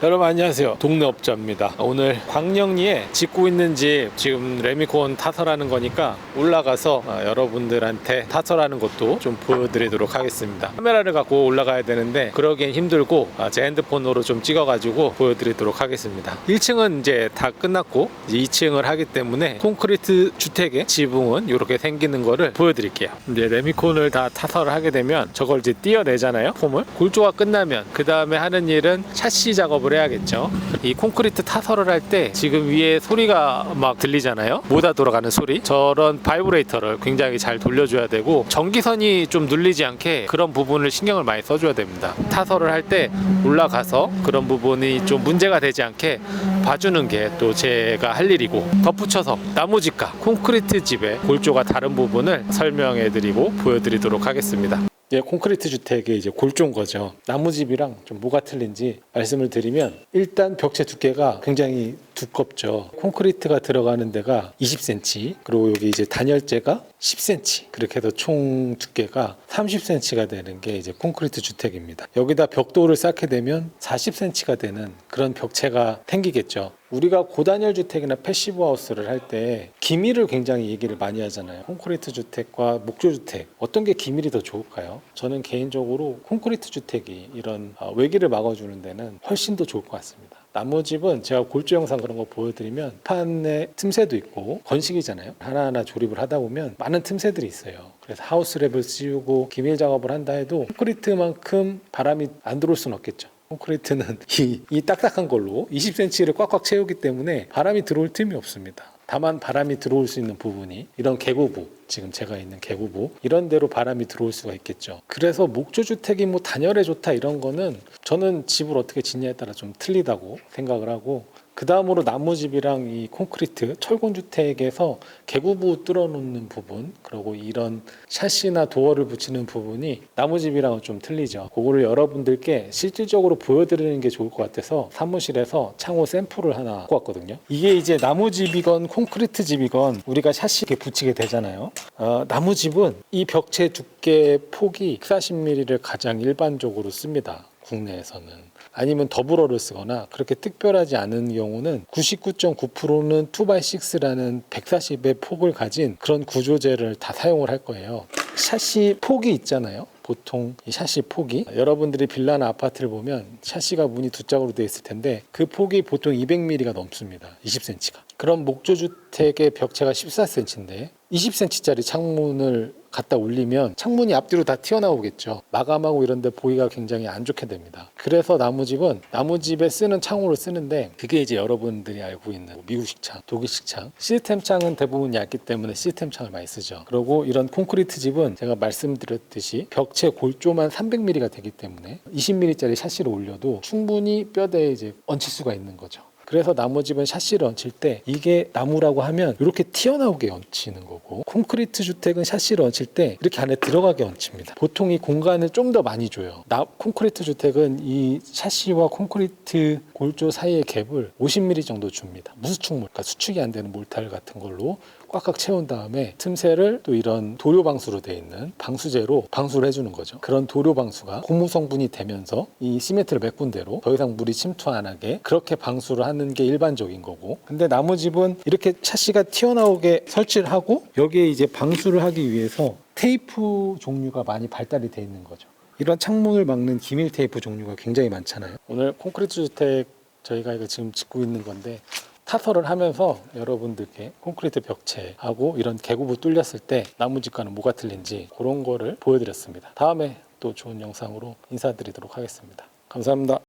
여러분 안녕하세요. 동네 업자입니다. 오늘 광영리에 짓고 있는 집 지금 레미콘 타설하는 거니까 올라가서 어, 여러분들한테 타설하는 것도 좀 보여드리도록 하겠습니다. 카메라를 갖고 올라가야 되는데 그러기엔 힘들고 아, 제 핸드폰으로 좀 찍어가지고 보여드리도록 하겠습니다. 1층은 이제 다 끝났고 이제 2층을 하기 때문에 콘크리트 주택의 지붕은 이렇게 생기는 거를 보여드릴게요. 이제 레미콘을 다 타설을 하게 되면 저걸 이제 띄어내잖아요 폼을. 골조가 끝나면 그 다음에 하는 일은 샤시 작업을 해야겠죠. 이 콘크리트 타설을 할 때 지금 위에 소리가 막 들리잖아요. 모다 돌아가는 소리. 저런 바이브레이터를 굉장히 잘 돌려줘야 되고 전기선이 좀 눌리지 않게 그런 부분을 신경을 많이 써줘야 됩니다. 타설을 할 때 올라가서 그런 부분이 좀 문제가 되지 않게 봐주는 게 또 제가 할 일이고 덧붙여서 나무집과 콘크리트 집의 골조가 다른 부분을 설명해 드리고 보여드리도록 하겠습니다 예, 콘크리트 주택의 이제 골조인 거죠. 나무집이랑 좀 뭐가 틀린지 말씀을 드리면 일단 벽체 두께가 굉장히 두껍죠. 콘크리트가 들어가는 데가 20cm, 그리고 여기 이제 단열재가 10cm. 그렇게 해서 총 두께가 30cm가 되는 게 이제 콘크리트 주택입니다. 여기다 벽돌을 쌓게 되면 40cm가 되는 그런 벽체가 생기겠죠. 우리가 고단열 주택이나 패시브 하우스를 할 때 기밀을 굉장히 얘기를 많이 하잖아요. 콘크리트 주택과 목조 주택 어떤 게 기밀이 더 좋을까요? 저는 개인적으로 콘크리트 주택이 이런 어, 외기를 막아주는 데는 훨씬 더 좋을 것 같습니다. 나무집은 제가 골조 영상 그런 거 보여드리면 판에 틈새도 있고 건식이잖아요. 하나하나 조립을 하다 보면 많은 틈새들이 있어요. 그래서 하우스 랩을 씌우고 기밀 작업을 한다 해도 콘크리트만큼 바람이 안 들어올 수는 없겠죠. 콘크리트는 이, 이 딱딱한 걸로 20cm를 꽉꽉 채우기 때문에 바람이 들어올 틈이 없습니다. 다만 바람이 들어올 수 있는 부분이 이런 개구부 지금 제가 있는 개구부 이런 데로 바람이 들어올 수가 있겠죠. 그래서 목조 주택이 뭐 단열에 좋다 이런 거는 저는 집을 어떻게 짓냐에 따라 좀 틀리다고 생각을 하고 그 다음으로 나무집이랑 이 콘크리트 철골 주택에서 개구부 뚫어놓는 부분 그리고 이런 샤시나 도어를 붙이는 부분이 나무집이랑은 좀 틀리죠. 그거를 여러분들께 실질적으로 보여드리는 게 좋을 것 같아서 사무실에서 창호 샘플을 하나 갖고 왔거든요. 이게 이제 나무집이건 콘크리트 집이건 우리가 샤시 이렇게 붙이게 되잖아요. 어, 나무집은 이 벽체 두께 폭이 140mm를 가장 일반적으로 씁니다. 국내에서는. 아니면 더블어를 쓰거나 그렇게 특별하지 않은 경우는 99.9%는 2x6라는 140의 폭을 가진 그런 구조재를 다 사용을 할 거예요. 샤시 폭이 있잖아요. 보통 이 샤시 폭이 여러분들이 빌라나 아파트를 보면 샤시가 문이 두 짝으로 되어 있을 텐데 그 폭이 보통 200mm가 넘습니다. 20cm가. 그럼 목조 주택의 벽체가 14cm인데 20cm짜리 창문을 갖다 올리면 창문이 앞뒤로 다 튀어나오겠죠. 마감하고 이런 데 보기가 굉장히 안 좋게 됩니다. 그래서 나무집은 나무집에 쓰는 창호를 쓰는데 그게 이제 여러분들이 알고 있는 뭐 미국식 창, 독일식 창, 시스템 창은 대부분 얇기 때문에 시스템 창을 많이 쓰죠. 그리고 이런 콘크리트 집은 제가 말씀드렸듯이 벽체 골조만 300mm가 되기 때문에 20mm짜리 샤시를 올려도 충분히 뼈대에 이제 얹힐 수가 있는 거죠. 그래서 나무집은 샤시를 얹힐 때 이게 나무라고 하면 이렇게 튀어나오게 얹히는 거고 콘크리트 주택은 샤시를 얹힐 때 이렇게 안에 들어가게 얹힙니다. 보통 이 공간을 좀 더 많이 줘요. 나 콘크리트 주택은 이 샤시와 콘크리트 골조 사이의 갭을 50mm 정도 줍니다. 무수축물, 그러니까 수축이 안 되는 몰탈 같은 걸로 꽉꽉 채운 다음에 틈새를 또 이런 도료 방수로 되어 있는 방수제로 방수를 해주는 거죠. 그런 도료 방수가 고무 성분이 되면서 이 시멘트를 메꾼 대로 더 이상 물이 침투 안 하게 그렇게 방수를 하는 게 일반적인 거고. 근데 나무집은 이렇게 샤시가 튀어나오게 설치를 하고 여기에 이제 방수를 하기 위해서 테이프 종류가 많이 발달이 돼 있는 거죠. 이런 창문을 막는 기밀 테이프 종류가 굉장히 많잖아요. 오늘 콘크리트 주택 저희가 이거 지금 짓고 있는 건데 타설을 하면서 여러분들께 콘크리트 벽체하고 이런 개구부 뚫렸을 때 나무집과는 뭐가 틀린지 그런 거를 보여드렸습니다. 다음에 또 좋은 영상으로 인사드리도록 하겠습니다. 감사합니다.